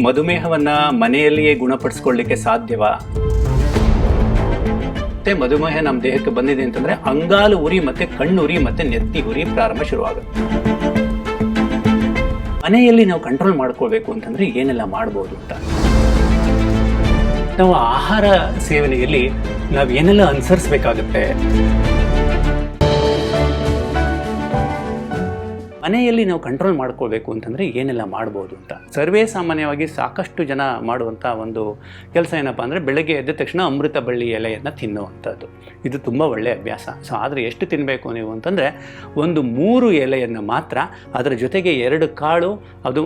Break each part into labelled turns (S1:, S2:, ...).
S1: ಮಧುಮೇಹವನ್ನ ಮನೆಯಲ್ಲಿಯೇ ಗುಣಪಡಿಸ್ಕೊಳ್ಳಿಕ್ಕೆ ಸಾಧ್ಯವಾ? ಮತ್ತೆ ಮಧುಮೇಹ ನಮ್ಮ ದೇಹಕ್ಕೆ ಬಂದಿದೆ ಅಂತಂದ್ರೆ ಅಂಗಾಲು ಉರಿ ಮತ್ತೆ ಕಣ್ಣುರಿ ಮತ್ತೆ ನೆತ್ತಿ ಉರಿ ಪ್ರಾರಂಭ ಶುರುವಾಗುತ್ತೆ. ಮನೆಯಲ್ಲಿ ನಾವು ಕಂಟ್ರೋಲ್ ಮಾಡ್ಕೋಬೇಕು ಅಂತಂದ್ರೆ ಏನೆಲ್ಲ ಮಾಡ್ಬೋದು ಅಂತ. ನಾವು ಆಹಾರ ಸೇವನೆಯಲ್ಲಿ ನಾವು ಏನೆಲ್ಲ ಅನುಸರಿಸಬೇಕಾಗುತ್ತೆ? ಮನೆಯಲ್ಲಿ ನಾವು ಕಂಟ್ರೋಲ್ ಮಾಡ್ಕೋಬೇಕು ಅಂತಂದರೆ ಏನೆಲ್ಲ ಮಾಡ್ಬೋದು ಅಂತ. ಸರ್ವೇ ಸಾಮಾನ್ಯವಾಗಿ ಸಾಕಷ್ಟು ಜನ ಮಾಡುವಂಥ ಒಂದು ಕೆಲಸ ಏನಪ್ಪ ಅಂದರೆ ಬೆಳಗ್ಗೆ ಎದ್ದ ತಕ್ಷಣ ಅಮೃತ ಬಳ್ಳಿ ಎಲೆಯನ್ನು ತಿನ್ನುವಂಥದ್ದು. ಇದು ತುಂಬ ಒಳ್ಳೆಯ ಅಭ್ಯಾಸ. ಸೊ ಆದರೆ ಎಷ್ಟು ತಿನ್ನಬೇಕು ನೀವು ಅಂತಂದರೆ ಒಂದು ಮೂರು ಎಲೆಯನ್ನು ಮಾತ್ರ ಅದರ ಜೊತೆಗೆ ಎರಡು ಕಾಳು, ಅದು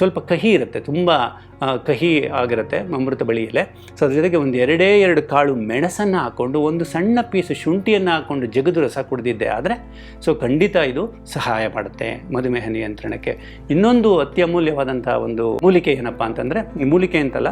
S1: ಸ್ವಲ್ಪ ಕಹಿ ಇರುತ್ತೆ, ತುಂಬ ಕಹಿ ಆಗಿರುತ್ತೆ ಅಮೃತ ಬಳ್ಳಿ ಎಲೆ. ಸೊ ಅದ್ರ ಜೊತೆಗೆ ಒಂದು ಎರಡೇ ಎರಡು ಕಾಳು ಮೆಣಸನ್ನು ಹಾಕ್ಕೊಂಡು ಒಂದು ಸಣ್ಣ ಪೀಸ್ ಶುಂಠಿಯನ್ನು ಹಾಕ್ಕೊಂಡು ಜಗದು ರಸ ಕುಡಿದಿದ್ದೆ ಆದರೆ ಸೊ ಖಂಡಿತ ಇದು ಸಹಾಯ ಮಾಡುತ್ತೆ. ಮಧುಮೇಹ ನಿಯಂತ್ರಣಕ್ಕೆ. ಇನ್ನೊಂದು ಅತ್ಯಮೂಲ್ಯವಾದಂತಹ ಒಂದು ಮೂಲಿಕೆ ಏನಪ್ಪಾ ಅಂತಂದ್ರೆ ಈ ಮೂಲಿಕೆ ಅಂತಲ್ಲ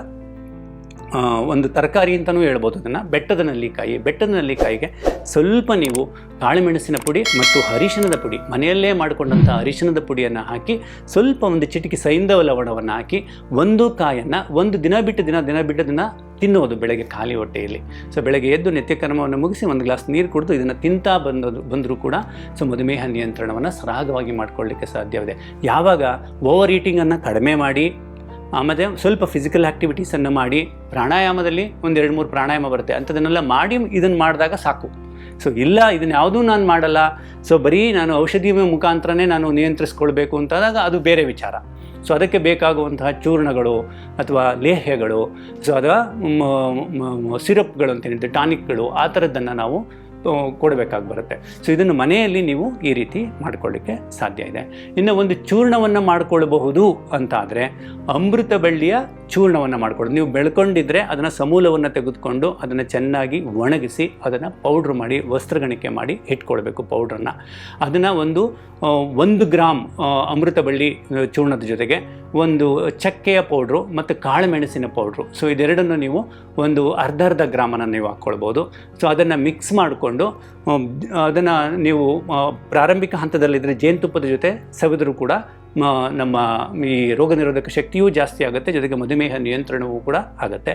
S1: ಒಂದು ತರಕಾರಿ ಅಂತಲೂ ಹೇಳ್ಬೋದು ಅದನ್ನು. ಬೆಟ್ಟದ ನಲ್ಲಿಕಾಯಿ. ಬೆಟ್ಟದ ನಲ್ಲಿಕಾಯಿಗೆ ಸ್ವಲ್ಪ ನೀವು ಕಾಳುಮೆಣಸಿನ ಪುಡಿ ಮತ್ತು ಅರಿಶಿಣದ ಪುಡಿ. ಮನೆಯಲ್ಲೇ ಮಾಡಿಕೊಂಡಂಥ ಅರಿಶಿಣದ ಪುಡಿಯನ್ನು ಹಾಕಿ ಸ್ವಲ್ಪ ಒಂದು ಚಿಟಿಕೆ ಸೈಂಧವ ಲವಣವನ್ನು ಹಾಕಿ ಒಂದು ಕಾಯನ್ನು ಒಂದು ದಿನ ಬಿಟ್ಟು ದಿನ ದಿನ ಬಿಟ್ಟು ದಿನ ತಿನ್ನುವುದು ಬೆಳಗ್ಗೆ ಖಾಲಿ ಹೊಟ್ಟೆಯಲ್ಲಿ. ಸೊ ಬೆಳಗ್ಗೆ ಎದ್ದು ನಿತ್ಯಕ್ರಮವನ್ನು ಮುಗಿಸಿ ಒಂದು ಗ್ಲಾಸ್ ನೀರು ಕುಡಿದು ಇದನ್ನು ತಿಂತಾ ಬಂದದು ಬಂದರೂ ಕೂಡ ಸೊ, ಮಧುಮೇಹ ನಿಯಂತ್ರಣವನ್ನು ಸರಾಗವಾಗಿ ಮಾಡಿಕೊಳ್ಳಲಿಕ್ಕೆ ಸಾಧ್ಯವಿದೆ. ಯಾವಾಗ ಓವರ್ ಈಟಿಂಗನ್ನು ಕಡಿಮೆ ಮಾಡಿ ಆಮೇಲೆ ಸ್ವಲ್ಪ ಫಿಸಿಕಲ್ ಆ್ಯಕ್ಟಿವಿಟೀಸನ್ನು ಮಾಡಿ ಪ್ರಾಣಾಯಾಮದಲ್ಲಿ ಒಂದು ಎರಡು ಮೂರು ಪ್ರಾಣಾಯಾಮ ಬರುತ್ತೆ. ಅಂಥದನ್ನೆಲ್ಲ ಮಾಡಿ ಇದನ್ನು ಮಾಡಿದಾಗ ಸಾಕು. ಸೊ ಇಲ್ಲ ಇದನ್ನ ಯಾವುದೂ ನಾನು ಮಾಡಲ್ಲ. ಸೊ ಬರೀ ನಾನು ಔಷಧಿ ಮುಖಾಂತರನೇ ನಾನು ನಿಯಂತ್ರಿಸ್ಕೊಳ್ಬೇಕು ಅಂತಾದಾಗ ಅದು ಬೇರೆ ವಿಚಾರ. ಸೊ ಅದಕ್ಕೆ ಬೇಕಾಗುವಂತಹ ಚೂರ್ಣಗಳು ಅಥವಾ ಲೇಹ್ಯಗಳು. ಸೊ ಅಥವಾ ಸಿರಪ್ಗಳು ಅಂತ ಹೇಳಿದ್ದು ಟಾನಿಕ್ಗಳು ಆ ಥರದ್ದನ್ನು ನಾವು ಕೊಡಬೇಕಾಗಿ ಬರುತ್ತೆ ಸೊ ಇದನ್ನು ಮನೆಯಲ್ಲಿ ನೀವು ಈ ರೀತಿ ಮಾಡ್ಕೊಳ್ಳಿಕ್ಕೆ ಸಾಧ್ಯ ಇದೆ. ಇನ್ನು ಒಂದು ಚೂರ್ಣವನ್ನು ಮಾಡಿಕೊಳ್ಳಬಹುದು ಅಂತಾದರೆ, ಅಮೃತ ಬಳ್ಳಿಯ ಚೂರ್ಣವನ್ನು ಮಾಡ್ಕೊಳ್ಳಿ ನೀವು ಬೆಳ್ಕೊಂಡಿದ್ರೆ ಅದನ್ನು ಸಮೂಲವನ್ನು ತೆಗೆದುಕೊಂಡು ಅದನ್ನು ಚೆನ್ನಾಗಿ ಒಣಗಿಸಿ ಅದನ್ನು ಪೌಡ್ರ್ ಮಾಡಿ ವಸ್ತ್ರಗಣಿಕೆ ಮಾಡಿ ಇಟ್ಕೊಳ್ಬೇಕು ಪೌಡ್ರನ್ನು ಅದನ್ನು ಒಂದು ಒಂದು ಗ್ರಾಮ್ ಅಮೃತ ಬಳ್ಳಿ ಚೂರ್ಣದ ಜೊತೆಗೆ ಒಂದು ಚಕ್ಕೆಯ ಪೌಡ್ರು ಮತ್ತು ಕಾಳುಮೆಣಸಿನ ಪೌಡ್ರು ಸೊ ಇದೆರಡನ್ನು ನೀವು ಒಂದು ಅರ್ಧ ಅರ್ಧ ಗ್ರಾಮನ್ನು ನೀವು ಹಾಕ್ಕೊಳ್ಬೋದು. ಸೊ ಅದನ್ನು ಮಿಕ್ಸ್ ಮಾಡಿಕೊಂಡು ಅದನ್ನು ನೀವು ಪ್ರಾರಂಭಿಕ ಹಂತದಲ್ಲಿದ್ದರೆ ಜೇನುತುಪ್ಪದ ಜೊತೆ ಸವಿದರೂ ಕೂಡ ನಮ್ಮ ಈ ರೋಗ ನಿರೋಧಕ ಶಕ್ತಿಯೂ ಜಾಸ್ತಿ ಆಗುತ್ತೆ, ಜೊತೆಗೆ ಮಧುಮೇಹ ನಿಯಂತ್ರಣವೂ ಕೂಡ ಆಗುತ್ತೆ.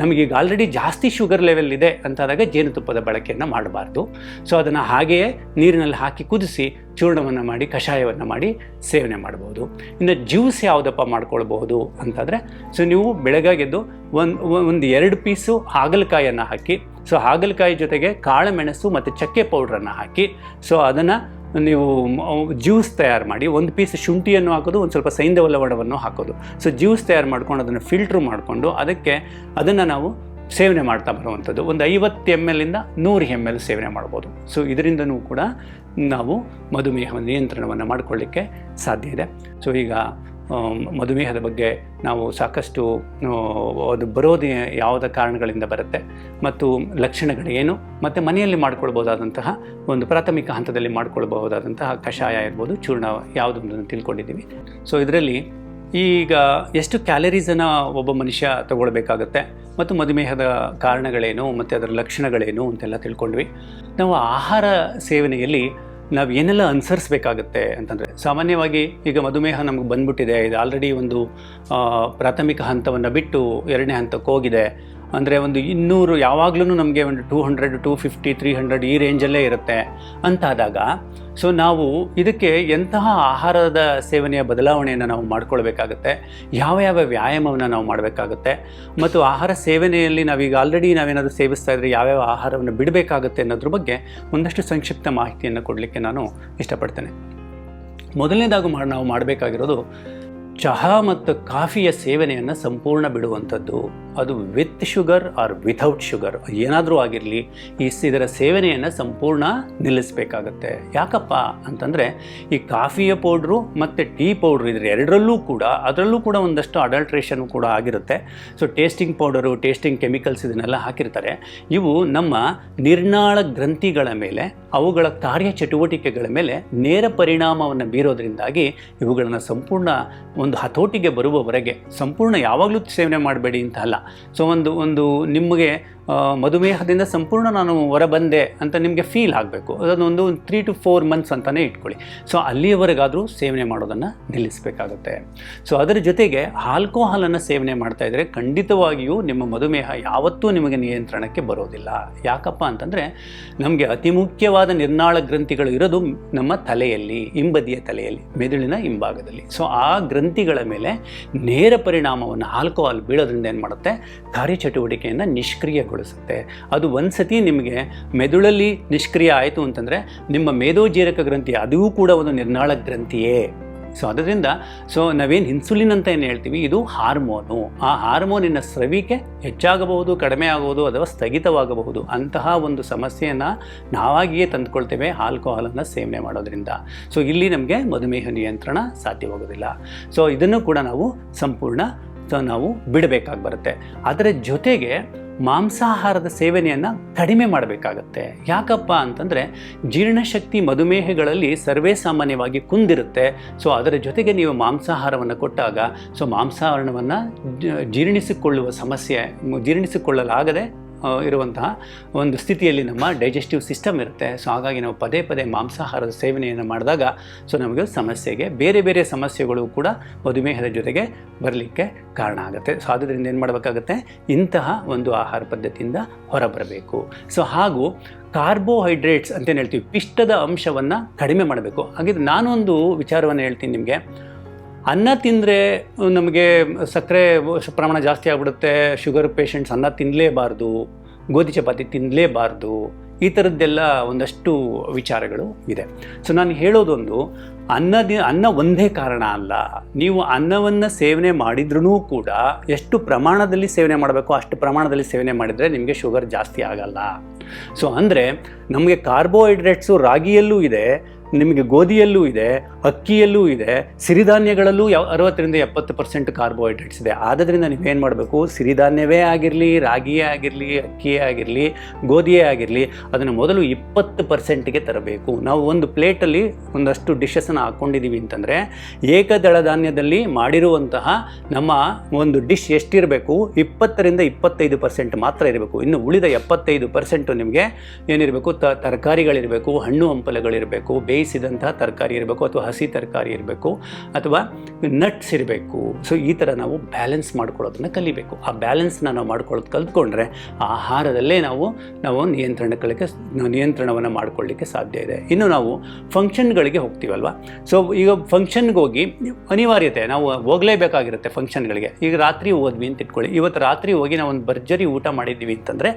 S1: ನಮಗೀಗ ಆಲ್ರೆಡಿ ಜಾಸ್ತಿ ಶುಗರ್ ಲೆವೆಲ್ ಇದೆ ಅಂತಾದಾಗ ಜೇನುತುಪ್ಪದ ಬಳಕೆಯನ್ನು ಮಾಡಬಾರ್ದು. ಸೊ ಅದನ್ನು ಹಾಗೆಯೇ ನೀರಿನಲ್ಲಿ ಹಾಕಿ ಕುದಿಸಿ ಚೂರ್ಣವನ್ನು ಮಾಡಿ, ಕಷಾಯವನ್ನು ಮಾಡಿ ಸೇವನೆ ಮಾಡ್ಬೋದು ಇನ್ನು ಜ್ಯೂಸ್ ಯಾವುದಪ್ಪ ಮಾಡ್ಕೊಳ್ಬಹುದು ಅಂತಂದರೆ ಸೊ ನೀವು ಬೆಳಗಾಗೆದ್ದು ಒಂದು ಒಂದು ಎರಡು ಪೀಸು ಹಾಗಲಕಾಯನ್ನು ಹಾಕಿ ಸೊ ಹಾಗಲಕಾಯಿ ಜೊತೆಗೆ ಕಾಳುಮೆಣಸು ಮತ್ತು ಚಕ್ಕೆ ಪೌಡ್ರನ್ನು ಹಾಕಿ ಸೊ ಅದನ್ನು ನೀವು ಜ್ಯೂಸ್ ತಯಾರು ಮಾಡಿ, ಒಂದು ಪೀಸ್ ಶುಂಠಿಯನ್ನು ಹಾಕೋದು, ಒಂದು ಸ್ವಲ್ಪ ಸೈಂಧವ ಲವಣವನ್ನು ಹಾಕೋದು. ಸೊ ಜ್ಯೂಸ್ ತಯಾರು ಮಾಡ್ಕೊಂಡು ಅದನ್ನು ಫಿಲ್ಟ್ರ್ ಮಾಡಿಕೊಂಡು ಅದಕ್ಕೆ ಅದನ್ನು ನಾವು ಸೇವನೆ ಮಾಡ್ತಾ ಬರುವಂಥದ್ದು. ಒಂದು ಐವತ್ತು ಎಂ ಎಲ್ಲಿಂದ ನೂರು ಎಂ ಎಲ್ ಸೇವನೆ ಮಾಡ್ಬೋದು. ಸೊ ಇದರಿಂದನೂ ಕೂಡ ನಾವು ಮಧುಮೇಹ ನಿಯಂತ್ರಣವನ್ನು ಮಾಡಿಕೊಳ್ಳಿಕ್ಕೆ ಸಾಧ್ಯ ಇದೆ. ಸೊ ಈಗ ಮಧುಮೇಹದ ಬಗ್ಗೆ ನಾವು ಸಾಕಷ್ಟು ಅದು ಬರೋದು ಯಾವುದ ಕಾರಣಗಳಿಂದ ಬರುತ್ತೆ ಮತ್ತು ಲಕ್ಷಣಗಳೇನು ಮತ್ತು ಮನೆಯಲ್ಲಿ ಮಾಡ್ಕೊಳ್ಬೋದಾದಂತಹ ಒಂದು ಪ್ರಾಥಮಿಕ ಹಂತದಲ್ಲಿ ಮಾಡ್ಕೊಳ್ಬಹುದಾದಂತಹ ಕಷಾಯ ಇರ್ಬೋದು, ಚೂರ್ಣ ಯಾವುದು ಅಂತ ತಿಳ್ಕೊಂಡಿದ್ದೀವಿ. ಸೊ ಇದರಲ್ಲಿ ಈಗ ಎಷ್ಟು ಕ್ಯಾಲರೀಸನ್ನು ಒಬ್ಬ ಮನುಷ್ಯ ತಗೊಳ್ಬೇಕಾಗತ್ತೆ ಮತ್ತು ಮಧುಮೇಹದ ಕಾರಣಗಳೇನು ಮತ್ತು ಅದರ ಲಕ್ಷಣಗಳೇನು ಅಂತೆಲ್ಲ ತಿಳ್ಕೊಂಡ್ವಿ. ನಾವು ಆಹಾರ ಸೇವನೆಯಲ್ಲಿ ನಾವು ಏನೆಲ್ಲ ಅನುಸರಿಸಬೇಕಾಗತ್ತೆ ಅಂತಂದರೆ ಸಾಮಾನ್ಯವಾಗಿ ಈಗ ಮಧುಮೇಹ ನಮಗೆ ಬಂದ್ಬಿಟ್ಟಿದೆ. ಇದು ಆಲ್ರೆಡಿ ಒಂದು ಪ್ರಾಥಮಿಕ ಹಂತವನ್ನು ಬಿಟ್ಟು ಎರಡನೇ ಹಂತಕ್ಕೆ ಹೋಗಿದೆ. ಅಂದರೆ ಒಂದು ಇನ್ನೂರು ಯಾವಾಗಲೂ ನಮಗೆ ಒಂದು two hundred two fifty three hundred ಈ ರೇಂಜಲ್ಲೇ ಇರುತ್ತೆ. ಅಂತಾದಾಗ ಸೊ ನಾವು ಇದಕ್ಕೆ ಎಂತಹ ಆಹಾರದ ಸೇವನೆಯ ಬದಲಾವಣೆಯನ್ನು ನಾವು ಮಾಡ್ಕೊಳ್ಬೇಕಾಗತ್ತೆ, ಯಾವ ಯಾವ ವ್ಯಾಯಾಮವನ್ನು ನಾವು ಮಾಡಬೇಕಾಗುತ್ತೆ, ಮತ್ತು ಆಹಾರ ಸೇವನೆಯಲ್ಲಿ ನಾವೀಗ ಆಲ್ರೆಡಿ ನಾವೇನಾದರೂ ಸೇವಿಸ್ತಾ ಇದ್ದರೆ ಯಾವ್ಯಾವ ಆಹಾರವನ್ನು ಬಿಡಬೇಕಾಗುತ್ತೆ ಅನ್ನೋದ್ರ ಬಗ್ಗೆ ಒಂದಷ್ಟು ಸಂಕ್ಷಿಪ್ತ ಮಾಹಿತಿಯನ್ನು ಕೊಡಲಿಕ್ಕೆ ನಾನು ಇಷ್ಟಪಡ್ತೇನೆ. ಮೊದಲನೇದಾಗೂ ನಾವು ಮಾಡಬೇಕಾಗಿರೋದು ಚಹಾ ಮತ್ತು ಕಾಫಿಯ ಸೇವನೆಯನ್ನು ಸಂಪೂರ್ಣ ಬಿಡುವಂಥದ್ದು. ಅದು with sugar or without sugar ಏನಾದರೂ ಆಗಿರಲಿ, ಈ ಇದರ ಸೇವನೆಯನ್ನು ಸಂಪೂರ್ಣ ನಿಲ್ಲಿಸಬೇಕಾಗತ್ತೆ. ಯಾಕಪ್ಪ ಅಂತಂದರೆ, ಈ ಕಾಫಿಯ ಪೌಡ್ರು ಮತ್ತು ಟೀ ಪೌಡ್ರು ಇದ್ರೆ ಎರಡರಲ್ಲೂ ಕೂಡ, ಅದರಲ್ಲೂ ಕೂಡ ಒಂದಷ್ಟು ಅಡಲ್ಟ್ರೇಷನ್ ಕೂಡ ಆಗಿರುತ್ತೆ. So tasting powder tasting chemicals ಇದನ್ನೆಲ್ಲ ಹಾಕಿರ್ತಾರೆ. ಇವು ನಮ್ಮ ನಿರ್ನಾಳ ಗ್ರಂಥಿಗಳ ಮೇಲೆ, ಅವುಗಳ ಕಾರ್ಯಚಟುವಟಿಕೆಗಳ ಮೇಲೆ ನೇರ ಪರಿಣಾಮವನ್ನು ಬೀರೋದ್ರಿಂದಾಗಿ ಇವುಗಳನ್ನು ಸಂಪೂರ್ಣ ಒಂದು ಹತೋಟಿಗೆ ಬರುವವರೆಗೆ ಸಂಪೂರ್ಣ ಯಾವಾಗಲೂ ಸೇವನೆ ಮಾಡಬೇಡಿ ಅಂತ ಅಲ್ಲ. ಸೊ ಒಂದು ಒಂದು ನಿಮಗೆ ಮಧುಮೇಹದಿಂದ ಸಂಪೂರ್ಣ ನಾನು ಹೊರಬಂದೆ ಅಂತ ನಿಮಗೆ ಫೀಲ್ ಆಗಬೇಕು. ಅದನ್ನೊಂದು ತ್ರೀ ಟು ಫೋರ್ ಮಂತ್ಸ್ ಅಂತಲೇ ಇಟ್ಕೊಳ್ಳಿ. ಸೊ ಅಲ್ಲಿಯವರೆಗಾದರೂ ಸೇವನೆ ಮಾಡೋದನ್ನು ನಿಲ್ಲಿಸಬೇಕಾಗುತ್ತೆ. ಸೊ ಅದರ ಜೊತೆಗೆ ಆಲ್ಕೋಹಾಲನ್ನು ಸೇವನೆ ಮಾಡ್ತಾ ಇದ್ದರೆ ಖಂಡಿತವಾಗಿಯೂ ನಿಮ್ಮ ಮಧುಮೇಹ ಯಾವತ್ತೂ ನಿಮಗೆ ನಿಯಂತ್ರಣಕ್ಕೆ ಬರೋದಿಲ್ಲ. ಯಾಕಪ್ಪ ಅಂತಂದರೆ ನಮಗೆ ಅತಿ ಮುಖ್ಯವಾದ ನಿರ್ನಾಳ ಗ್ರಂಥಿಗಳು ಇರೋದು ನಮ್ಮ ತಲೆಯಲ್ಲಿ, ಹಿಂಬದಿಯ ತಲೆಯಲ್ಲಿ, ಮೆದುಳಿನ ಹಿಂಭಾಗದಲ್ಲಿ. ಸೊ ಆ ಗ್ರಂಥಿಗಳ ಮೇಲೆ ನೇರ ಪರಿಣಾಮವನ್ನು ಆಲ್ಕೋಹಾಲ್ ಬೀಳೋದ್ರಿಂದ ಏನು ಮಾಡುತ್ತೆ? ಕಾರ್ಯಚಟುವಟಿಕೆಯನ್ನು ನಿಷ್ಕ್ರಿಯಗೊಳಿಸುತ್ತೆ. ಅದು ಒಂದ್ಸತಿ ನಿಮಗೆ ಮೆದುಳಲ್ಲಿ ನಿಷ್ಕ್ರಿಯ ಆಯಿತು ಅಂತಂದರೆ ನಿಮ್ಮ ಮೇಧೋಜೀರಕ ಗ್ರಂಥಿ ಅದೂ ಕೂಡ ಒಂದು ನಿರ್ನಾಳ ಗ್ರಂಥಿಯೇ. ಸೊ ಅದರಿಂದ ಸೊ ನಾವೇನು ಇನ್ಸುಲಿನ್ ಅಂತ ಏನು ಹೇಳ್ತೀವಿ? ಇದು ಹಾರ್ಮೋನು. ಆ ಹಾರ್ಮೋನಿನ ಸ್ರವಿಕೆ ಹೆಚ್ಚಾಗಬಹುದು, ಕಡಿಮೆ ಆಗಬಹುದು ಅಥವಾ ಸ್ಥಗಿತವಾಗಬಹುದು. ಅಂತಹ ಒಂದು ಸಮಸ್ಯೆಯನ್ನು ನಾವಾಗಿಯೇ ತಂದುಕೊಳ್ತೇವೆ ಆಲ್ಕೋಹಾಲನ್ನು ಸೇವನೆ ಮಾಡೋದ್ರಿಂದ. ಸೊ ಇಲ್ಲಿ ನಮಗೆ ಮಧುಮೇಹ ನಿಯಂತ್ರಣ ಸಾಧ್ಯವಾಗೋದಿಲ್ಲ ಸೊ ಇದನ್ನು ಕೂಡ ನಾವು ಸಂಪೂರ್ಣ ನಾವು ಬಿಡಬೇಕಾಗಿ ಬರುತ್ತೆ. ಅದರ ಜೊತೆಗೆ ಮಾಂಸಾಹಾರದ ಸೇವನೆಯನ್ನು ಕಡಿಮೆ ಮಾಡಬೇಕಾಗತ್ತೆ. ಯಾಕಪ್ಪ ಅಂತಂದರೆ ಜೀರ್ಣಶಕ್ತಿ ಮಧುಮೇಹಗಳಲ್ಲಿ ಸರ್ವೇ ಸಾಮಾನ್ಯವಾಗಿ ಕುಂದಿರುತ್ತೆ. ಸೊ, ಅದರ ಜೊತೆಗೆ ನೀವು ಮಾಂಸಾಹಾರವನ್ನು ಕೊಟ್ಟಾಗ, ಸೊ, ಮಾಂಸಾಹಾರವನ್ನು ಜೀರ್ಣಿಸಿಕೊಳ್ಳುವ ಸಮಸ್ಯೆ, ಜೀರ್ಣಿಸಿಕೊಳ್ಳಲಾಗದೆ ಇರುವಂತಹ ಒಂದು ಸ್ಥಿತಿಯಲ್ಲಿ ನಮ್ಮ ಡೈಜೆಸ್ಟಿವ್ ಸಿಸ್ಟಮ್ ಇರುತ್ತೆ. ಸೊ ಹಾಗಾಗಿ ನಾವು ಪದೇ ಪದೇ ಮಾಂಸಾಹಾರದ ಸೇವನೆಯನ್ನು ಮಾಡಿದಾಗ ಸೊ ನಮಗೆ ಸಮಸ್ಯೆಗೆ, ಬೇರೆ ಬೇರೆ ಸಮಸ್ಯೆಗಳು ಕೂಡ ಮಧುಮೇಹದ ಜೊತೆಗೆ ಬರಲಿಕ್ಕೆ ಕಾರಣ ಆಗುತ್ತೆ. ಸೊ ಆದ್ದರಿಂದ ಏನು ಮಾಡಬೇಕಾಗುತ್ತೆ? ಇಂತಹ ಒಂದು ಆಹಾರ ಪದ್ಧತಿಯಿಂದ ಹೊರಬರಬೇಕು. ಸೊ ಹಾಗೂ ಕಾರ್ಬೋಹೈಡ್ರೇಟ್ಸ್ ಅಂತೇನು ಹೇಳ್ತೀವಿ? ಪಿಷ್ಟದ ಅಂಶವನ್ನು ಕಡಿಮೆ ಮಾಡಬೇಕು. ಹಾಗಿದ್ರೆ ನಾನೊಂದು ವಿಚಾರವನ್ನು ಹೇಳ್ತೀನಿ ನಿಮಗೆ. ಅನ್ನ ತಿಂದರೆ ನಮಗೆ ಸಕ್ಕರೆ ಪ್ರಮಾಣ ಜಾಸ್ತಿ ಆಗಿಬಿಡುತ್ತೆ, ಶುಗರ್ ಪೇಷಂಟ್ಸ್ ಅನ್ನ ತಿನ್ನಲೇಬಾರ್ದು ಗೋಧಿ ಚಪಾತಿ ತಿನ್ನಲೇಬಾರ್ದು ಈ ಥರದ್ದೆಲ್ಲ ಒಂದಷ್ಟು ವಿಚಾರಗಳು ಇದೆ. ಸೊ ನಾನು ಹೇಳೋದೊಂದು ಅನ್ನದಿ ಅನ್ನ ಒಂದೇ ಕಾರಣ ಅಲ್ಲ. ನೀವು ಅನ್ನವನ್ನು ಸೇವನೆ ಮಾಡಿದ್ರೂ ಕೂಡ ಎಷ್ಟು ಪ್ರಮಾಣದಲ್ಲಿ ಸೇವನೆ ಮಾಡಬೇಕು ಅಷ್ಟು ಪ್ರಮಾಣದಲ್ಲಿ ಸೇವನೆ ಮಾಡಿದರೆ ನಿಮಗೆ ಶುಗರ್ ಜಾಸ್ತಿ ಆಗಲ್ಲ. ಸೊ ಅಂದರೆ ನಮಗೆ ಕಾರ್ಬೋಹೈಡ್ರೇಟ್ಸು ರಾಗಿಯಲ್ಲೂ ಇದೆ ನಿಮಗೆ ಗೋಧಿಯಲ್ಲೂ ಇದೆ, ಅಕ್ಕಿಯಲ್ಲೂ ಇದೆ, ಸಿರಿಧಾನ್ಯಗಳಲ್ಲೂ ಅರವತ್ತರಿಂದ ಎಪ್ಪತ್ತು ಪರ್ಸೆಂಟ್ ಕಾರ್ಬೋಹೈಡ್ರೇಟ್ಸ್ ಇದೆ. ಆದ್ದರಿಂದ ನೀವೇನು ಮಾಡಬೇಕು? ಸಿರಿಧಾನ್ಯವೇ ಆಗಿರಲಿ, ರಾಗಿಯೇ ಆಗಿರಲಿ, ಅಕ್ಕಿಯೇ ಆಗಿರಲಿ, ಗೋಧಿಯೇ ಆಗಿರಲಿ, ಅದನ್ನು ಮೊದಲು ಇಪ್ಪತ್ತು ಪರ್ಸೆಂಟ್ಗೆ ತರಬೇಕು. ನಾವು ಒಂದು ಪ್ಲೇಟಲ್ಲಿ ಒಂದಷ್ಟು ಡಿಶಸನ್ನು ಹಾಕ್ಕೊಂಡಿದ್ದೀವಿ ಅಂತಂದರೆ, ಏಕದಳ ಧಾನ್ಯದಲ್ಲಿ ಮಾಡಿರುವಂತಹ ನಮ್ಮ ಒಂದು ಡಿಶ್ ಎಷ್ಟಿರಬೇಕು? ಇಪ್ಪತ್ತರಿಂದ ಇಪ್ಪತ್ತೈದು ಪರ್ಸೆಂಟ್ ಮಾತ್ರ ಇರಬೇಕು. ಇನ್ನು ಉಳಿದ ಎಪ್ಪತ್ತೈದು ಪರ್ಸೆಂಟು ನಿಮಗೆ ಏನಿರಬೇಕು? ತ, ತರಕಾರಿಗಳಿರಬೇಕು, ಹಣ್ಣು ಹಂಪಲುಗಳಿರಬೇಕು ಬೇಯಿಸಿದಂತಹ ತರಕಾರಿ ಇರಬೇಕು ಅಥವಾ ಹಸಿ ತರಕಾರಿ ಇರಬೇಕು ಅಥವಾ ನಟ್ಸ್ ಇರಬೇಕು. ಸೊ ಈ ಥರ ನಾವು ಬ್ಯಾಲೆನ್ಸ್ ಮಾಡ್ಕೊಳ್ಳೋದನ್ನು ಕಲಿಬೇಕು. ಆ ಬ್ಯಾಲೆನ್ಸ್ನ ನಾವು ಮಾಡ್ಕೊಳ್ಳೋದು ಕಲ್ತ್ಕೊಂಡ್ರೆ ಆಹಾರದಲ್ಲೇ ನಾವು ನಾವು ನಿಯಂತ್ರಣಗಳಿಗೆ ನಿಯಂತ್ರಣವನ್ನು ಮಾಡ್ಕೊಳ್ಳಿಕ್ಕೆ ಸಾಧ್ಯ ಇದೆ. ಇನ್ನು ನಾವು ಫಂಕ್ಷನ್ಗಳಿಗೆ ಹೋಗ್ತೀವಲ್ವ? ಸೊ ಈಗ ಫಂಕ್ಷನ್ಗೆ ಹೋಗಿ ಅನಿವಾರ್ಯತೆ, ನಾವು ಹೋಗಲೇಬೇಕಾಗಿರುತ್ತೆ ಫಂಕ್ಷನ್ಗಳಿಗೆ ಈಗ ರಾತ್ರಿ ಹೋದ್ವಿ ಅಂತ ಇಟ್ಕೊಳ್ಳಿ. ಇವತ್ತು ರಾತ್ರಿ ಹೋಗಿ ನಾವು ಒಂದು ಭರ್ಜರಿ ಊಟ ಮಾಡಿದ್ದೀವಿ ಅಂತಂದರೆ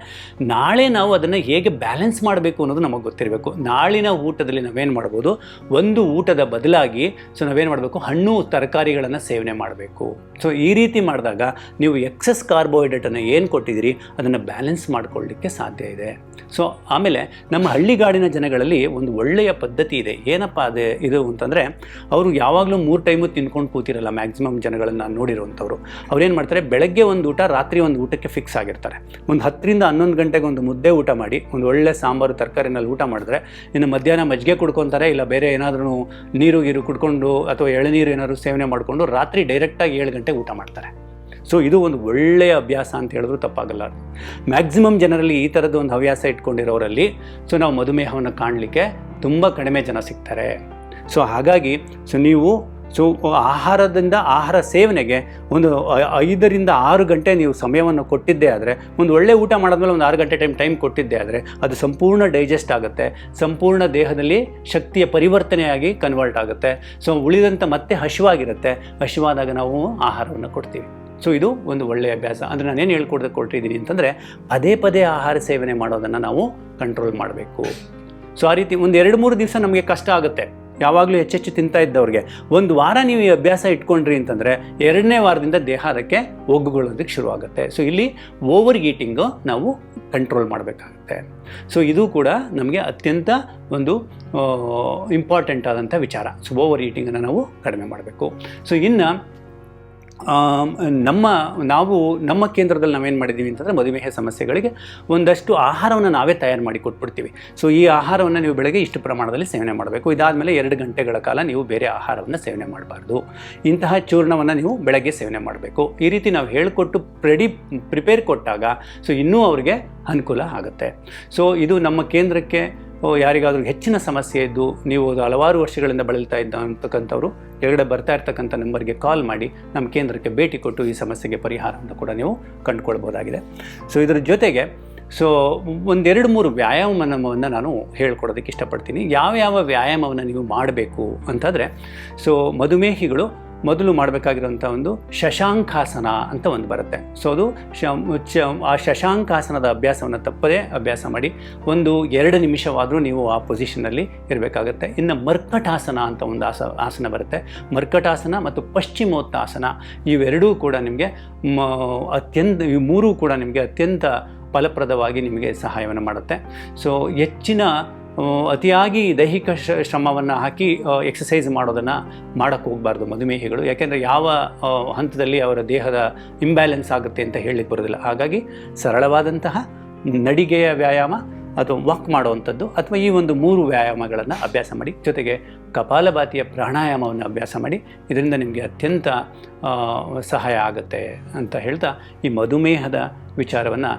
S1: ನಾಳೆ ನಾವು ಅದನ್ನು ಹೇಗೆ ಬ್ಯಾಲೆನ್ಸ್ ಮಾಡಬೇಕು ಅನ್ನೋದು ನಮಗೆ ಗೊತ್ತಿರಬೇಕು. ನಾಳಿನ ಊಟದಲ್ಲಿ ನಾವೇನು ಮಾಡ್ಬೋದು. ಒಂದು ಊಟದ ಬದಲಾಗಿ ಸೊ ನಾವೇನು ಮಾಡಬೇಕು? ಹಣ್ಣು ತರಕಾರಿಗಳನ್ನು ಸೇವನೆ ಮಾಡಬೇಕು. ಸೊ ಈ ರೀತಿ ಮಾಡಿದಾಗ ನೀವು ಎಕ್ಸಸ್ ಕಾರ್ಬೋಹೈಡ್ರೇಟನ್ನು ಏನು ಕೊಟ್ಟಿದ್ದೀರಿ? ಅದನ್ನು ಬ್ಯಾಲೆನ್ಸ್ ಮಾಡ್ಕೊಳ್ಳಿಕ್ಕೆ ಸಾಧ್ಯ ಇದೆ. ಸೊ ಆಮೇಲೆ ನಮ್ಮ ಹಳ್ಳಿಗಾಡಿನ ಜನಗಳಲ್ಲಿ ಒಂದು ಒಳ್ಳೆಯ ಪದ್ಧತಿ ಇದೆ. ಏನಪ್ಪ ಅದೇ ಇದು ಅಂತಂದರೆ, ಅವರು ಯಾವಾಗಲೂ ಮೂರು ಟೈಮು ತಿನ್ಕೊಂಡು ಕೂತಿರಲ್ಲ ಮ್ಯಾಕ್ಸಿಮಮ್ ಜನಗಳನ್ನು ನಾನು ನೋಡಿರುವಂಥವ್ರು ಅವ್ರೇನು ಮಾಡ್ತಾರೆ? ಬೆಳಗ್ಗೆ ಒಂದು ಊಟ, ರಾತ್ರಿ ಒಂದು ಊಟಕ್ಕೆ ಫಿಕ್ಸ್ ಆಗಿರ್ತಾರೆ. ಒಂದು ಹತ್ತರಿಂದ ಹನ್ನೊಂದು ಗಂಟೆಗೆ ಒಂದು ಮುದ್ದೆ ಊಟ ಮಾಡಿ, ಒಂದು ಒಳ್ಳೆ ಸಾಂಬಾರು ತರಕಾರಿನಲ್ಲಿ ಊಟ ಮಾಡಿದ್ರೆ, ಇನ್ನು ಮಧ್ಯಾಹ್ನ ಮಜ್ಜಿಗೆ ಕುಡ್ಕೊತಾರೆ ಇಲ್ಲ ಬೇರೆ ಏನಾದ್ರೂ ನೀರು ಗೀರು ಕುಡ್ಕೊಂಡು ಅಥವಾ ಎಳನೀರು ಏನಾದರೂ ಸೇವನೆ ಮಾಡಿಕೊಂಡು ರಾತ್ರಿ ಡೈರೆಕ್ಟಾಗಿ ಏಳು ಗಂಟೆಗೆ ಊಟ ಮಾಡ್ತಾರೆ. ಸೊ ಇದು ಒಂದು ಒಳ್ಳೆಯ ಅಭ್ಯಾಸ ಅಂತ ಹೇಳಿದ್ರು ತಪ್ಪಾಗಲ್ಲ ಮ್ಯಾಕ್ಸಿಮಮ್ ಜನರಲ್ಲಿ ಈ ಥರದ್ದು ಒಂದು ಹವ್ಯಾಸ ಇಟ್ಕೊಂಡಿರೋರಲ್ಲಿ ಸೊ ನಾವು ಮಧುಮೇಹವನ್ನು ಕಾಣಲಿಕ್ಕೆ ತುಂಬ ಕಡಿಮೆ ಜನ ಸಿಗ್ತಾರೆ. ಸೊ ಹಾಗಾಗಿ ಸೊ ನೀವು ಸೊ, ಆಹಾರದಿಂದ ಆಹಾರ ಸೇವನೆಗೆ ಒಂದು ಐದರಿಂದ ಆರು ಗಂಟೆ ನೀವು ಸಮಯವನ್ನು ಕೊಟ್ಟಿದ್ದೇ ಆದರೆ, ಒಂದು ಒಳ್ಳೆ ಊಟ ಮಾಡಿದ್ಮೇಲೆ ಒಂದು ಆರು ಗಂಟೆ ಟೈಮ್ ಟೈಮ್ ಕೊಟ್ಟಿದ್ದೇ ಆದರೆ, ಅದು ಸಂಪೂರ್ಣ ಡೈಜೆಸ್ಟ್ ಆಗುತ್ತೆ. ಸಂಪೂರ್ಣ ದೇಹದಲ್ಲಿ ಶಕ್ತಿಯ ಪರಿವರ್ತನೆಯಾಗಿ ಕನ್ವರ್ಟ್ ಆಗುತ್ತೆ. ಸೊ ಉಳಿದಂಥ ಮತ್ತೆ ಹಸಿವಾಗಿರುತ್ತೆ ಹಸಿವಾದಾಗ ನಾವು ಆಹಾರವನ್ನು ಕೊಡ್ತೀವಿ. ಸೊ, ಇದು ಒಂದು ಒಳ್ಳೆಯ ಅಭ್ಯಾಸ. ಅಂದರೆ ನಾನೇನು ಹೇಳ್ಕೊಡ್ದು ಕೊಟ್ಟಿದ್ದೀನಿ ಅಂತಂದರೆ, ಪದೇ ಪದೇ ಆಹಾರ ಸೇವನೆ ಮಾಡೋದನ್ನು ನಾವು ಕಂಟ್ರೋಲ್ ಮಾಡಬೇಕು. ಸೊ, ಆ ರೀತಿ ಒಂದು ಎರಡು ಮೂರು ದಿವಸ ನಮಗೆ ಕಷ್ಟ ಆಗುತ್ತೆ. ಯಾವಾಗಲೂ ಹೆಚ್ಚೆಚ್ಚು ತಿಂತಾ ಇದ್ದವ್ರಿಗೆ. ಒಂದು ವಾರ ನೀವು ಈ ಅಭ್ಯಾಸ ಇಟ್ಕೊಂಡ್ರಿ ಅಂತಂದರೆ ಎರಡನೇ ವಾರದಿಂದ ದೇಹ ಅದಕ್ಕೆ ಒಗ್ಗುಗೊಳ್ಳೋದಕ್ಕೆ ಶುರುವಾಗುತ್ತೆ. ಸೊ ಇಲ್ಲಿ ಓವರ್ ಈಟಿಂಗು ನಾವು ಕಂಟ್ರೋಲ್ ಮಾಡಬೇಕಾಗುತ್ತೆ. ಸೊ ಇದು ಕೂಡ ನಮಗೆ ಅತ್ಯಂತ ಒಂದು ಇಂಪಾರ್ಟೆಂಟ್ ಆದಂಥ ವಿಚಾರ. ಸೊ ಓವರ್ ಈಟಿಂಗನ್ನು ನಾವು ಕಡಿಮೆ ಮಾಡಬೇಕು. ಸೊ ಇನ್ನು ನಮ್ಮ, ನಾವು ನಮ್ಮ ಕೇಂದ್ರದಲ್ಲಿ ನಾವೇನು ಮಾಡಿದ್ದೀವಿ ಅಂತಂದರೆ ಮಧುಮೇಹ ಸಮಸ್ಯೆಗಳಿಗೆ ಒಂದಷ್ಟು ಆಹಾರವನ್ನು ನಾವೇ ತಯಾರು ಮಾಡಿ ಕೊಟ್ಬಿಡ್ತೀವಿ. ಸೊ ಈ ಆಹಾರವನ್ನು ನೀವು ಬೆಳಗ್ಗೆ ಇಷ್ಟು ಪ್ರಮಾಣದಲ್ಲಿ ಸೇವನೆ ಮಾಡಬೇಕು. ಇದಾದಮೇಲೆ ಎರಡು ಗಂಟೆಗಳ ಕಾಲ ನೀವು ಬೇರೆ ಆಹಾರವನ್ನು ಸೇವನೆ ಮಾಡಬಾರ್ದು. ಇಂತಹ ಚೂರ್ಣವನ್ನು ನೀವು ಬೆಳಗ್ಗೆ ಸೇವನೆ ಮಾಡಬೇಕು. ಈ ರೀತಿ ನಾವು ಹೇಳಿಕೊಟ್ಟು ಪ್ರೆಡಿ ಪ್ರಿಪೇರ್ ಕೊಟ್ಟಾಗ, ಸೊ, ಇನ್ನೂ ಅವರಿಗೆ ಅನುಕೂಲ ಆಗುತ್ತೆ. ಸೊ ಇದು ನಮ್ಮ ಕೇಂದ್ರಕ್ಕೆ ಯಾರಿಗಾದ್ರೂ ಹೆಚ್ಚಿನ ಸಮಸ್ಯೆ ಇದ್ದು ನೀವು ಹಲವಾರು ವರ್ಷಗಳಿಂದ ಬಳಲ್ತಾ ಇದ್ದ ಅಂತಕ್ಕಂಥವ್ರು ಕೆಳಗಡೆ ಬರ್ತಾ ಇರ್ತಕ್ಕಂಥ ನಂಬರ್ಗೆ ಕಾಲ್ ಮಾಡಿ ನಮ್ಮ ಕೇಂದ್ರಕ್ಕೆ ಭೇಟಿ ಕೊಟ್ಟು ಈ ಸಮಸ್ಯೆಗೆ ಪರಿಹಾರವನ್ನು ಕೂಡ ನೀವು ಕಂಡುಕೊಳ್ಬೋದಾಗಿದೆ. ಸೊ, ಇದರ ಜೊತೆಗೆ, ಸೊ, ಒಂದೆರಡು ಮೂರು ವ್ಯಾಯಾಮವನ್ನು ನಾನು ಹೇಳ್ಕೊಡೋದಕ್ಕೆ ಇಷ್ಟಪಡ್ತೀನಿ. ಯಾವ ಯಾವ ವ್ಯಾಯಾಮವನ್ನು ನೀವು ಮಾಡಬೇಕು ಅಂತಂದರೆ, ಸೊ, ಮಧುಮೇಹಿಗಳು ಮೊದಲು ಮಾಡಬೇಕಾಗಿರುವಂಥ ಒಂದು ಶಶಾಂಕಾಸನ ಅಂತ ಒಂದು ಬರುತ್ತೆ. ಸೊ ಅದು ಆ ಶಶಾಂಕಾಸನದ ಅಭ್ಯಾಸವನ್ನು ತಪ್ಪದೇ ಅಭ್ಯಾಸ ಮಾಡಿ ಒಂದು ಎರಡು ನಿಮಿಷವಾದರೂ ನೀವು ಆ ಪೊಸಿಷನಲ್ಲಿ ಇರಬೇಕಾಗುತ್ತೆ. ಇನ್ನು ಮರ್ಕಟಾಸನ ಅಂತ ಒಂದು ಆಸ ಆಸನ ಬರುತ್ತೆ. ಮರ್ಕಟಾಸನ ಮತ್ತು ಪಶ್ಚಿಮೋತ್ತಾಸನ ಇವೆರಡೂ ಕೂಡ ನಿಮಗೆ ಮ ಅತ್ಯಂತ ಈ ಮೂರೂ ಕೂಡ ನಿಮಗೆ ಅತ್ಯಂತ ಫಲಪ್ರದವಾಗಿ ನಿಮಗೆ ಸಹಾಯವನ್ನು ಮಾಡುತ್ತೆ. ಸೊ ಹೆಚ್ಚಿನ ಅತಿಯಾಗಿ ದೈಹಿಕ ಶ್ರಮವನ್ನು ಹಾಕಿ ಎಕ್ಸಸೈಸ್ ಮಾಡೋದನ್ನು ಮಾಡೋಕ್ಕೆ ಹೋಗಬಾರ್ದು ಮಧುಮೇಹಿಗಳು. ಯಾಕೆಂದರೆ ಯಾವ ಹಂತದಲ್ಲಿ ಅವರ ದೇಹದ ಇಂಬ್ಯಾಲೆನ್ಸ್ ಆಗುತ್ತೆ ಅಂತ ಹೇಳಲಿಕ್ಕೆ ಬರೋದಿಲ್ಲ. ಹಾಗಾಗಿ ಸರಳವಾದಂತಹ ನಡಿಗೆಯ ವ್ಯಾಯಾಮ ಅಥವಾ ವಾಕ್ ಮಾಡುವಂಥದ್ದು ಅಥವಾ ಈ ಒಂದು ಮೂರು ವ್ಯಾಯಾಮಗಳನ್ನು ಅಭ್ಯಾಸ ಮಾಡಿ, ಜೊತೆಗೆ ಕಪಾಲಭಾತಿಯ ಪ್ರಾಣಾಯಾಮವನ್ನು ಅಭ್ಯಾಸ ಮಾಡಿ, ಇದರಿಂದ ನಿಮಗೆ ಅತ್ಯಂತ ಸಹಾಯ ಆಗುತ್ತೆ ಅಂತ ಹೇಳ್ತಾ ಈ ಮಧುಮೇಹದ ವಿಚಾರವನ್ನು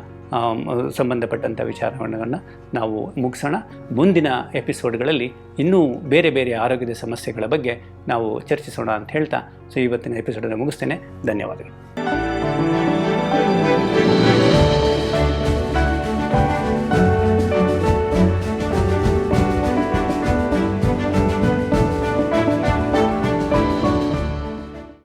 S1: ಸಂಬಂಧಪಟ್ಟಂಥ ವಿಚಾರಗಳನ್ನು ನಾವು ಮುಗಿಸೋಣ. ಮುಂದಿನ ಎಪಿಸೋಡ್ಗಳಲ್ಲಿ ಇನ್ನೂ ಬೇರೆ ಬೇರೆ ಆರೋಗ್ಯದ ಸಮಸ್ಯೆಗಳ ಬಗ್ಗೆ ನಾವು ಚರ್ಚಿಸೋಣ ಅಂತ ಹೇಳ್ತಾ, ಸೊ ಇವತ್ತಿನ ಎಪಿಸೋಡನ್ನು ಮುಗಿಸ್ತೇನೆ. ಧನ್ಯವಾದಗಳು.